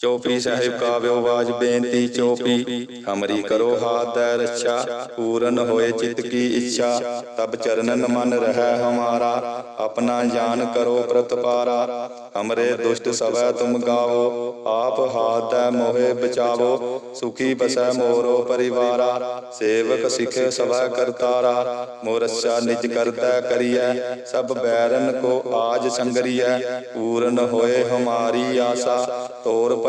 ਚੋਪੀ ਸਾਹਿਬ ਕਾ ਵਿਵਾਜ ਬੇਨਤੀ, ਚੋਪੀ ਹਮਰੀ ਕਰੋ ਹਾਥ ਦੈ ਰੱਛਾ, ਪੂਰਨ ਹੋਏ ਚਿਤ ਕੀ ਇੱਛਾ, ਤਬ ਚਰਨਨ ਮਨ ਰਹਿ ਹਮਾਰਾ, ਆਪਣਾ ਜਾਨ ਕਰੋ ਪ੍ਰਤਪਾਰਾ। ਹਮਰੇ ਦੁਸ਼ਟ ਸਵੈ ਤੁਮ ਗਾਵੋ, ਆਪ ਹਾਥ ਹੈ ਮੋਹਿ ਬਚਾਵੋ, ਸੁਖੀ ਬਸੈ ਮੋਰੋ ਪਰਿਵਾਰਾ, ਸੇਵਕ ਸਿਖੇ ਸਵੈ ਕਰਤਾਰਾ। ਮੋਰਛਾ ਨਿਜ ਕਰਤੈ ਕਰੀਐ, ਸਭ ਬੈਰਨ ਕੋ ਆਜ ਸੰਗਰੀਐ, ਪੂਰਨ ਹੋਏ ਹਮਾਰੀ ਆਸਾ, ਤੋਰ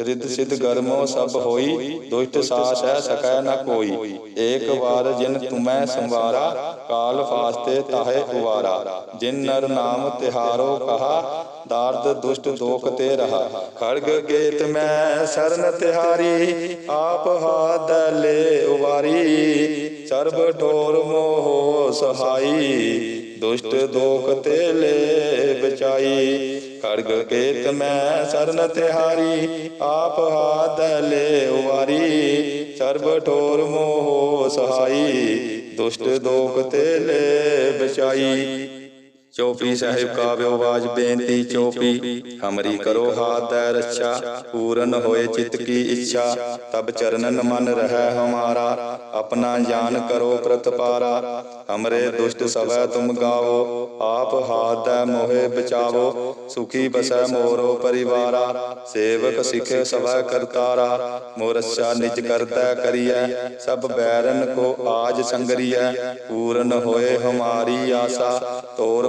ਰਿੱਧ ਸਿਧ ਗਰਮੋ ਸਭ ਹੋਈ, ਦੁਸ਼ਟ ਸਾਸ ਹੈ ਸਕੈ ਨ ਕੋਈ। ਏਕ ਵਾਰ ਜਿਨ ਤੁਮੈ ਸੰਵਾਰਾ, ਕਾਲ ਫਾਸਤੇ ਤਾਹੇ ਉਵਾਰਾ। ਜਿਨ ਨਰ ਨਾਮ ਤਿਹਾਰੋ ਕਹਾ ਦਾਰਦ ਦੁਸ਼ਟ ਦੋਖ ਤੇ ਰਹਾ। ਖੜਗ ਕੇਤ ਮੈਂ ਸਰਨ ਤਿਹਾਰੀ, ਆਪ ਹਾਦਲੇ ਉਵਾਰੀ। ਸਰਬ ਠੋਰ ਮੋਹ ਸਹਾਈ, ਦੁਸ਼ਟ ਦੋਖ ਤੇ ਲੈ ਬਚਾਈ। ਖੜਗ ਕੇਤ ਮੈਂ ਸਰਨ ਤਿਹਾਰੀ, ਆਪ ਹਾਦਲੇ ਉਵਾਰੀ। ਸਰਬ ਠੋਰ ਮੋਹ ਸਹਾਈ, ਦੁਸ਼ਟ ਦੋਖ ਤੇ ਲੈ ਬਚਾਈ। ਚੌਪੀ ਸਾਹਿਬ ਕਾ ਵਿਵਾਜ ਬੇਨਤੀ ਚੌਪੀ। ਹਮਰੀ ਕਰੋ ਹਾਥ ਦੈ ਰੱਛਾ। ਪੂਰਨ ਹੋਏ ਚਿਤ ਕੀ ਇੱਛਾ। ਤਬ ਚਰਨਨ ਮਨ ਰਹਿ ਹਮਾਰਾ। ਆਪਣਾ ਜਾਨ ਕਰੋ ਪ੍ਰਤਪਾਰਾ। ਹਮਰੇ ਦੁਸ਼ਟ ਸਵੈ ਤੁਮ ਗਾਵੋ। ਆਪ ਹਾਥ ਦੈ ਮੋਹਿ ਬਚਾਵੋ। ਸੁਖੀ ਬਸੈ ਮੋਰੋ ਪਰਿਵਾਰਾ। ਸੇਵਕ ਸਿਖੇ ਸਵੈ ਕਰਤਾਰਾ। ਮੋਰਛਾ ਨਿਜ ਕਰਤੈ ਕਰੀਐ। ਸਭ ਬੈਰਨ ਕੋ ਆਜ ਸੰਗਰੀਐ। ਪੂਰਨ ਹੋਏ ਹਮਾਰੀ। ਆਸਾ ਤੋਰ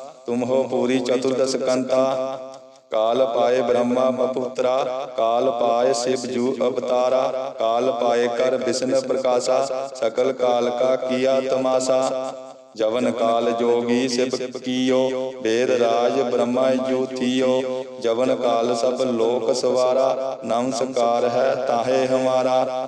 ਤੁਮ ਹੋ ਪੂਰੀ ਚਤੁਰਦਸ ਕੰਤਾ। ਕਾਲ ਪਾਏ ਬ੍ਰਹਮਾ ਬਪੁੱਤਰਾ ਕਾਲ ਪਾਏ ਸਿਵ ਜੂ ਅਵਤਾਰਾ। ਕਾਲ ਪਾਏ ਕਰ ਵਿਸ਼ਨ ਪ੍ਰਕਾਸ਼ਾ। ਸਕਲ ਕਾਲ ਕਾ ਕੀਆ ਤਮਾਸਾ। ਜਵਨ ਕਾਲ ਜੋਗੀ ਸਿਵ ਕੀਓ। ਵੇਦ ਰਾਜ ਬ੍ਰਹਮਾ ਜੂ ਜਵਨ ਕਾਲ ਸਭ ਲੋਕ ਸਵਾਰਾ। ਨਮਸਕਾਰ ਹੈ ਤਾਹੇ ਹਮਾਰਾ।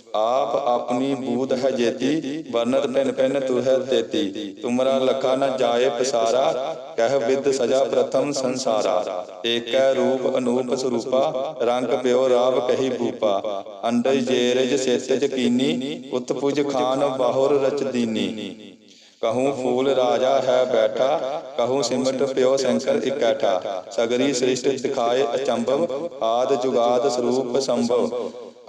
ਆਪ ਆਪਣੀ ਬੂਧ ਹੈ ਜੇਤੀ ਵਰਨਤ ਪਿਨ ਪਿਨ ਤੁਹੈ ਤੇਤੀ। ਤੁਮਰਾ ਲਖਾ ਨ ਜਾਏ ਪਸਾਰਾ, ਕਹਿ ਵਿਦ ਸਜਾ ਪ੍ਰਥਮ ਸੰਸਾਰਾ। ਏਕੈ ਰੂਪ ਅਨੂਪ ਸਰੂਪਾ, ਰੰਗ ਪਿਓ ਰਾਵ ਕਹੀ ਭੂਪਾ। ਅੰਡਜ ਜੇਰਜ ਸੇਤਜ ਕੀਨੀ ਉਤਪੁਜ ਖਾਨ ਬਾਹੁਰ ਰਚ ਦੀਨੀ। ਕਹੂੰ ਫੂਲ ਰਾਜਾ ਹੈ ਬੈਠਾ, ਕਹੂੰ ਸਿਮਟ ਪਿਓ ਸ਼ੰਕਰ ਇਕੈਠਾ। ਸਗਰੀ ਸ੍ਰਿਸ਼ਟ ਦਿਖਾਏ ਅਚੰਭਵ, ਆਦ ਜੁਗਾਦ ਸਰੂਪ ਸੰਭਵ।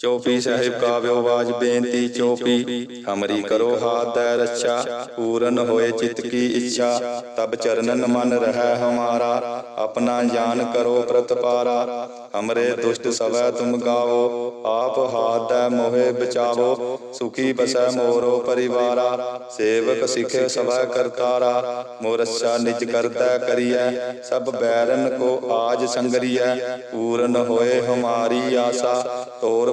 ਚੌਪੀ ਸਾਹਿਬ ਕਾਵਿਓ ਬਾਜ ਬੇਨਤੀ ਚੌਪੀ ਹਮਰੀ ਕਰੋ ਹਾਥ ਦੈ ਰੱਛਾ, ਪੂਰਨ ਹੋਏ ਚਿਤ ਕੀ ਇੱਛਾ। ਤਬ ਚਰਨਨ ਮਨ ਰਹਿ ਹਮਾਰਾ, ਆਪਣਾ ਜਾਨ ਕਰੋ ਪ੍ਰਤਪਾਰਾ। ਹਮਰੇ ਦੁਸ਼ਟ ਸਵੈ ਤੁਮ ਗਾਵੋ, ਆਪ ਹਾਥ ਦੈ ਮੋਹਿ ਬਚਾਵੋ। ਸੁਖੀ ਬਸੈ ਮੋਰੋ ਪਰਿਵਾਰਾ, ਸੇਵਕ ਸਿਖੇ ਸਵੈ ਕਰਤਾਰਾ। ਮੋਰਛਾ ਨਿਜ ਕਰਤਾ ਕਰੀਐ, ਸਭ ਬੈਰਨ ਕੋ ਆਜ ਸੰਗਰੀਐ। ਪੂਰਨ ਹੋਏ ਹਮਾਰੀ ਆਸਾ, ਤੋਰ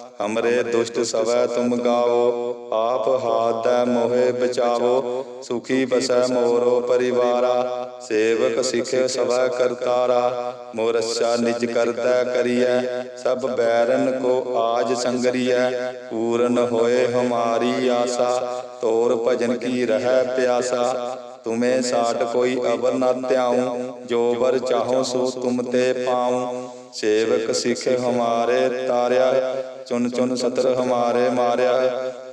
ਹਮਰੇ ਦੁਸ਼ਟ ਸਵੈ ਤੁਮ ਗਾਵੋ ਆਪ ਹਾਦੈ ਮੋਹਿ ਬਚਾਵੋ, ਸੁਖੀ ਬਸੈ ਮੋਰੋ ਪਰਿਵਾਰਾ, ਸੇਵਕ ਸਿਖੇ ਸਵੈ ਕਰਤਾਰਾ, ਮੋਰਛਾ ਨਿਜ ਕਰਦਾ ਕਰੀਐ, ਸਭ ਬੈਰਨ ਕੋ ਆਜ ਸੰਗਰੀਐ, ਪੂਰਨ ਹੋਏ ਹਮਾਰੀ ਆਸਾ, ਤੋਰ ਭਜਨ ਕੀ ਰਹਿ ਪਿਆਸਾ, ਤੁਮੇ ਸਾਟ ਕੋਈ ਅਵਰ ਨਾ ਧਿਆਉ, ਜੋ ਵਰ ਚਾਹੋ ਸੋ ਤੁਮ ਤੇ ਪਾਉ। ਸੇਵਕ ਸਿੱਖ ਹਮਾਰੇ, ਤਾਰਿਆ ਚੁਨ ਚੁਨ ਸਤਰ ਹਮਾਰੇ ਮਾਰਿਆ।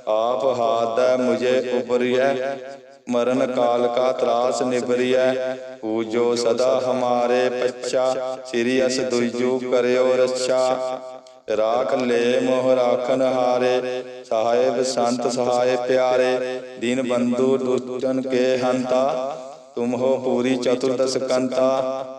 ਆਪ ਹਾਦੈ ਮੁਝੇ ਉਬਰਿਐ ਮਰਨ ਕਾਲ ਕਾ ਤਰਾਸ ਨਿਬਰਿਐ ਪੂਜੋ ਸਦਾ ਹਮਾਰੇ ਪੱਛਾ, ਸ੍ਰੀ ਅਸ ਦੁਜੂ ਕਰਿਓ ਰੱਛਾ। ਰਾਖ ਲੈ ਮੋਹ ਰਾਖਨ ਹਾਰੇ, ਸਾਹਿਬ ਸੰਤ ਸਹਾਇ ਪਿਆਰੇ। ਦੀਨ ਬੰਧੂ ਦੁਸ਼ਟਨ ਕੇ ਹੰਤਾ, ਤੁਮ ਹੋ ਪੂਰੀ ਚਤੁਰਦਸ ਕੰਤਾ।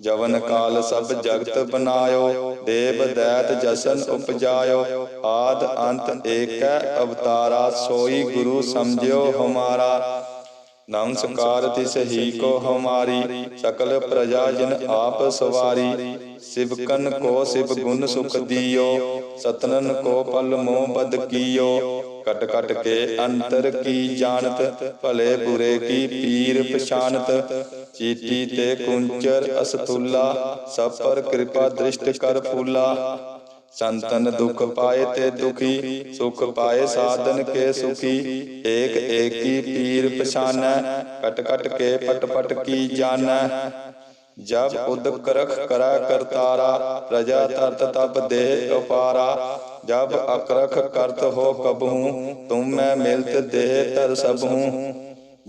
ਜਵਨ ਕਾਲ ਸਭ ਜਗਤ ਬਨਾਇਓ, ਦੇਵ ਦੈਤ ਜਸਨ ਉਪਜਾਇਓ, ਆਦ ਅੰਤ ਏਕੈ ਅਵਤਾਰਾ, ਸੋਈ ਗੁਰੂ ਸਮਝਿਓ ਹਮਾਰਾ। ਨਮਸਕਾਰ ਤਿਸ ਹੀ ਕੋ ਹਮਾਰੀ, ਸਕਲ ਪ੍ਰਜਾ ਜਿਨ ਆਪ ਸਵਾਰੀ। ਸਿਵਕਨ ਕੋ ਸਿਵ ਗੁਣ ਸੁਖ ਦਿਓ, ਸਤਨਨ ਕੋ ਪਲ ਮੋਹ ਬਦ ਕੀਓ। ਕਟ ਕਟ ਕੇ ਅੰਤਰ ਕੀ ਜਾਣਤ, ਭਲੇ ਬੁਰੇ ਕੀ ਪੀਰ ਪਛਾਨਤ ਚੀਟੀ ਤੇ ਕੁੰਚਰ ਅਸਤੁਲਾ ਸਭ ਪਰ ਕਿਰਪਾ ਦ੍ਰਿਸ਼ਟ ਕਰ ਫੂਲਾ। ਸੰਤਨ ਦੁਖ ਪਾਏ ਤੇ ਦੁਖੀ, ਸੁਖ ਪਾਏ ਸਾਧਨ ਕੇ ਸੁਖੀ। ਏਕ ਏਕੀ ਪੀਰ ਪਛਾਨੈ, ਕਟ ਕਟ ਕੇ ਪਟ ਪਟ ਕੀ ਜਾਣੈ ਜਬ ਉਦਕ ਰਖ ਕਰਾ ਕਰਤਾਰਾ, ਪ੍ਰਜਾ ਤਰਤ ਤਪ ਦੇਹ ਉਪਾਰਾ। ਜਬ ਅਕਰਖ ਕਰਤ ਹੋ ਕਬਹੂ, ਤੁਮ ਮੈਂ ਮਿਲਤ ਦੇਹ ਤਰ ਸਭੂ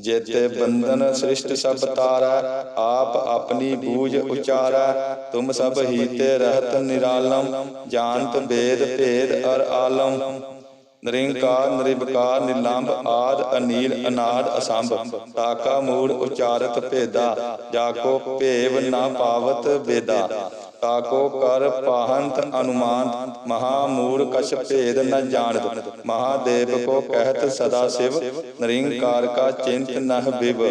ਜੇਤੇ ਬੰਧਨ ਸ੍ਰਿਸ਼ਟ ਸਭ ਤਾਰੈ ਆਪ ਆਪਣੀ ਬੂਝ ਉਚਾਰੈ ਤੁਮ ਸਭ ਹੀਤੇ ਰਹਤ ਨਿਰਾਲਮ ਜਾਣਤ ਬੇਦ ਭੇਦ ਅਰ ਆਲਮ। ਨਿਰੰਕਾਰ ਨਿਰਭਕਾਰ ਨਿਲੰਭ ਆਦ ਅਨੀਲ ਅਨਾਦ ਅਸੰਭ। ਤਾਕਾ ਮੂੜ ਉਚਾਰਤ ਭੇਦਾ। ਜਾਕੋ ਭੇਵ ਨਾ ਪਾਵਤ ਵੇਦਾ। ਤਾਕੋ ਕਰ ਪਾਹੰਤ ਅਨੁਮਾਨ ਮਹਾ ਮੂੜ ਕਛ ਭੇਦ ਨ ਜਾਣਤ। ਮਹਾਦੇਵ ਕੋ ਕਹਿਤ ਸਦਾ ਸਿਵ, ਨਿਰੰਕਾਰ ਕਾ ਚਿੰਤ ਨਹ ਬਿਵ।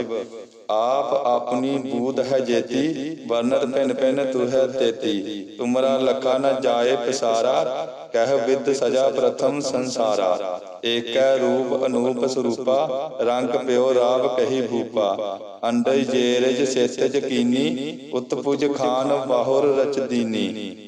ਆਪ ਆਪਣੀ ਬੂਧ ਹੈ ਜੇਤੀ ਵਰਨਤ ਪਿਨ ਪਿਨ ਤੁਹ ਤੇਤੀ। ਤੁਮਰਾ ਲਖਾ ਨ ਜਾਏ ਪਸਾਰਾ, ਕਹਿ ਵਿਦ ਸਜਾ ਪ੍ਰਥਮ ਸੰਸਾਰਾ। ਏਕੈ ਰੂਪ ਅਨੂਪ ਸਰੂਪਾ, ਰੰਗ ਪਿਓ ਰਾਵ ਕਹੀ ਭੂਪਾ। ਅੰਡਜ ਜੇਰਜ ਸੇਤਜ ਕੀਨੀ, ਉਤਪੁਜ ਖਾਨ ਬਾਹੁਰ ਰਚਦੀਨੀ।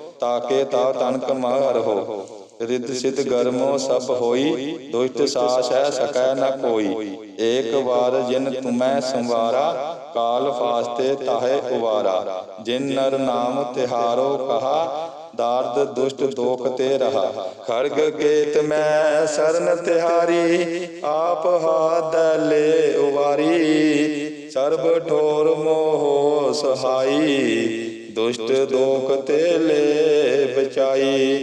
ਤਾਕੇ ਤਾ ਤਨਕ ਮਹ ਰਹੋ ਰਿੱਧ ਸਿਧ ਗਰਮੋ ਸਭ ਹੋਈ, ਦੁਸ਼ਟ ਸਾਸ ਹੈ ਸਕੈ ਨ ਕੋਈ। ਏਕ ਵਾਰ ਜਿਨ ਤੁਮੈ ਸੰਵਾਰਾ, ਕਾਲ ਫਾਸਤੇ ਤਾਹੇ ਉਵਾਰਾ। ਜਿਨ ਨਰ ਨਾਮ ਤਿਹਾਰੋ ਕਹਾ, ਦਾਰਦ ਦੁਸ਼ਟ ਦੋਖ ਤੇ ਰਹਾ। ਖੜਗ ਕੇਤ ਮੈਂ ਸਰਨ ਤਿਹਾਰੀ, ਆਪ ਹਾਥ ਲੈ ਉਵਾਰੀ। ਸਰਬ ਠੋਰ ਮੋਹ ਸਹਾਈ ਦੁਸ਼ਟ ਦੋਖ ਤੇ ਲੈ ਬਚਾਈ।